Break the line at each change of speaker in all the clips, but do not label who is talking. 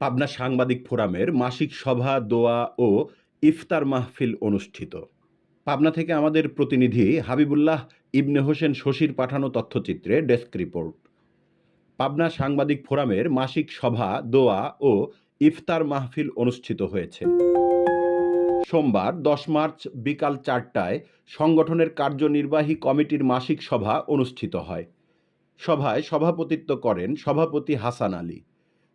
পাবনা সাংবাদিক ফোরামের মাসিক সভা, দোয়া ও ইফতার মাহফিল অনুষ্ঠিত। পাবনা থেকে আমাদের প্রতিনিধি হাবিবুল্লাহ ইবনে হোসেন শশীর পাঠানো তথ্যচিত্রে ডেস্ক রিপোর্ট। পাবনা সাংবাদিক ফোরামের মাসিক সভা, দোয়া ও ইফতার মাহফিল অনুষ্ঠিত হয়েছে। সোমবার দশ মার্চ বিকাল চারটায় সংগঠনের কার্যনির্বাহী কমিটির মাসিক সভা অনুষ্ঠিত হয়। সভায় সভাপতিত্ব করেন সভাপতি হাসান আলী।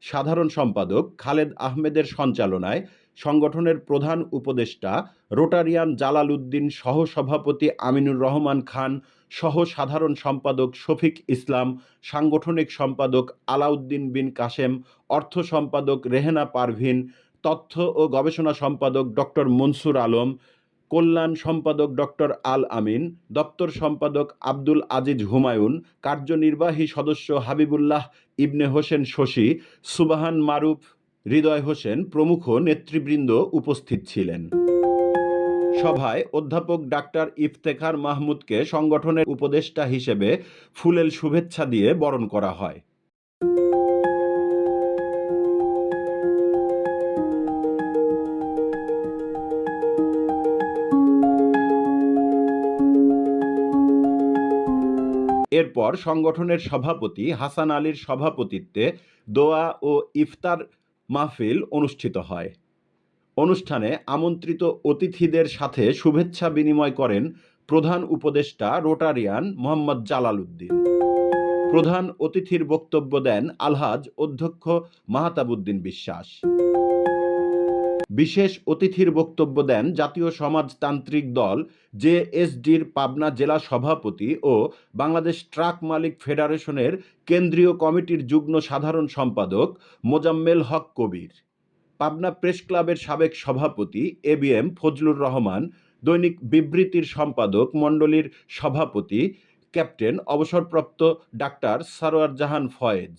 সাধারণ সম্পাদক খালেদ আহমেদের সঞ্চালনায় সংগঠনের প্রধান উপদেষ্টা রোটারিয়ান জালাল উদ্দিন সহ সভাপতি আমিনুর রহমান খান সহ সাধারণ সম্পাদক শফিক ইসলাম, সাংগঠনিক সম্পাদক আলাউদ্দিন বিন কাশেম অর্থ সম্পাদক রেহেনা পারভিন, তথ্য ও গবেষণা সম্পাদক ডক্টর মনসুর আলম কল্যাণ সম্পাদক ডক্টর আল আমিন, দপ্তর সম্পাদক আব্দুল আজিজ হুমায়ুন, কার্যনির্বাহী সদস্য হাবিবুল্লাহ ইবনে হোসেন শশী, সুবাহান মারুফ হৃদয় হোসেন প্রমুখ নেতৃবৃন্দ উপস্থিত ছিলেন। সভায় অধ্যাপক ডাক্তার ইফতেখার মাহমুদকে সংগঠনের উপদেষ্টা হিসেবে ফুলেল শুভেচ্ছা দিয়ে বরণ করা হয়। এরপর সংগঠনের সভাপতি হাসান আলীর সভাপতিত্বে দোয়া ও ইফতার মাহফিল অনুষ্ঠিত হয়। অনুষ্ঠানে আমন্ত্রিত অতিথিদের সাথে শুভেচ্ছা বিনিময় করেন প্রধান উপদেষ্টা রোটারিয়ান মোহাম্মদ জালাল উদ্দিন। প্রধান অতিথির বক্তব্য দেন আলহাজ অধ্যক্ষ মাহতাবুদ্দিন বিশ্বাস। বিশেষ অতিথির বক্তব্য দেন জাতীয় সমাজতান্ত্রিক দল জেএসডির পাবনা জেলা সভাপতি ও বাংলাদেশ ট্রাক মালিক ফেডারেশনের কেন্দ্রীয় কমিটির যুগ্ম সাধারণ সম্পাদক মোজাম্মেল হক কবির। পাবনা প্রেস ক্লাবের সাবেক সভাপতি A B M Fazlur Rahman, দৈনিক বিবৃতির সম্পাদক মণ্ডলীর সভাপতি ক্যাপ্টেন অবসরপ্রাপ্ত ডাক্তার সারোয়ার জাহান ফয়েজ।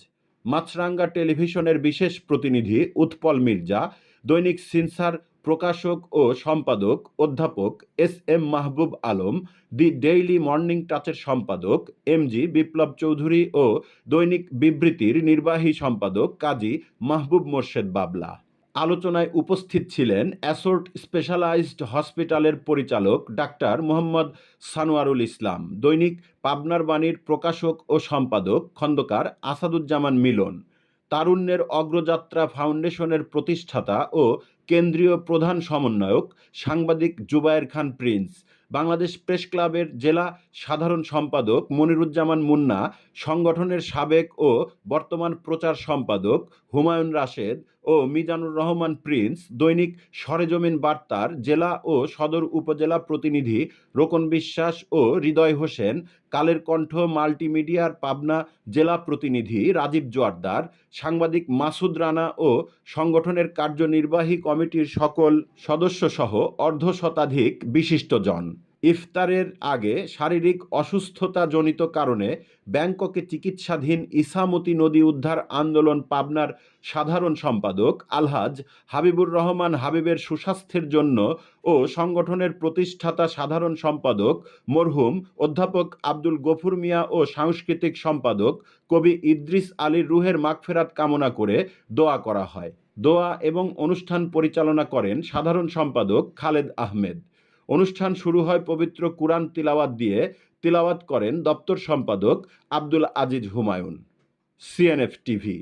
মাছরাঙ্গা টেলিভিশনের বিশেষ প্রতিনিধি উৎপল মির্জা দৈনিক সিনসার প্রকাশক ও সম্পাদক অধ্যাপক S M Mahbub Alam, the daily morning টাচের সম্পাদক এম জি বিপ্লব চৌধুরী ও দৈনিক বিবৃতির নির্বাহী সম্পাদক কাজী মাহবুব মোর্শেদ বাবলা। আলোচনায় উপস্থিত ছিলেন অ্যাসোর্ট স্পেশালাইজড হসপিটালের পরিচালক ডাক্তার মোহাম্মদ সানোয়ারুল ইসলাম, দৈনিক পাবনার বাণীর প্রকাশক ও সম্পাদক খন্দকার আসাদুজ্জামান মিলন তারুণ্যের অগ্রযাত্রা ফাউন্ডেশনের প্রতিষ্ঠাতা ও কেন্দ্রীয় প্রধান সমন্বয়ক, সাংবাদিক জুবায়ের খান প্রিন্স, বাংলাদেশ প্রেস ক্লাবের জেলা সাধারণ সম্পাদক মনিরুজ্জামান মুন্না, সংগঠনের সাবেক ও বর্তমান প্রচার সম্পাদক হুমায়ুন রাশেদ ও মিজানুর রহমান প্রিন্স, দৈনিক সরেজমিন বার্তার জেলা ও সদর উপজেলা প্রতিনিধি রোকন বিশ্বাস ও হৃদয় হোসেন, কালের কণ্ঠ মাল্টিমিডিয়ার পাবনা জেলা প্রতিনিধি রাজীব জোয়ারদার সাংবাদিক মাসুদ রানা ও সংগঠনের কার্যনির্বাহী কমিটির সকল সদস্যসহ অর্ধ শতাধিক বিশিষ্টজন। ইফতারের আগে শারীরিক অসুস্থতাজনিত কারণে ব্যাংককে চিকিৎসাধীন ইসামতি নদী উদ্ধার আন্দোলন পাবনার সাধারণ সম্পাদক আলহাজ হাবিবুর রহমান হাবিবের সুস্বাস্থ্যের জন্য ও সংগঠনের প্রতিষ্ঠাতা সাধারণ সম্পাদক মরহুম অধ্যাপক আব্দুল গফুর মিয়া ও সাংস্কৃতিক সম্পাদক কবি ইদ্রিস আলীর রুহের মাগফেরাত কামনা করে দোয়া করা হয়। দোয়া এবং অনুষ্ঠান পরিচালনা করেন সাধারণ সম্পাদক খালেদ আহমেদ। অনুষ্ঠান শুরু হয় পবিত্র কুরআন তিলাওয়াত দিয়ে। তিলাওয়াত করেন দপ্তর সম্পাদক আব্দুল আজিজ হুমায়ুন। CNF TV.